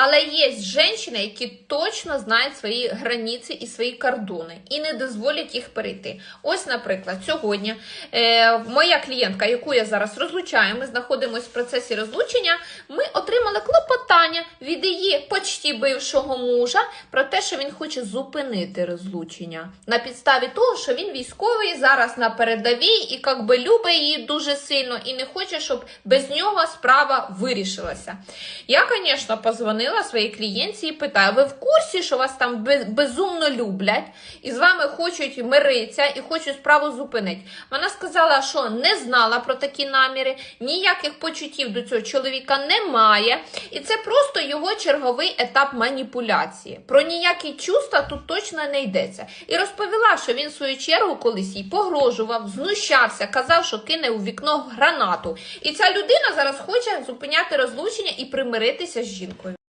Але є жінки, які точно знають свої границі і свої кордони і не дозволять їх перейти. Ось, наприклад, сьогодні е, моя клієнтка, яку я зараз розлучаю, ми знаходимося в процесі розлучення. Ми отримали клопотання від її почті бившого мужа про те, що він хоче зупинити розлучення на підставі того, що він військовий зараз на передовій і як би любить її дуже сильно і не хоче, щоб без нього справа вирішилася. Я, звісно, позвонила своїй клієнтці і питаю: ви в курсі, що вас там безумно люблять і з вами хочуть миритися і хочуть справу зупинити? Вона сказала, що не знала про такі наміри, ніяких почуттів до цього чоловіка немає, і це просто його черговий етап маніпуляції. Про ніякі чувства тут точно не йдеться. І розповіла, що він в свою чергу колись їй погрожував, знущався, казав, що кине у вікно гранату. І ця людина зараз хоче зупиняти розлучення і примиритися з жінкою.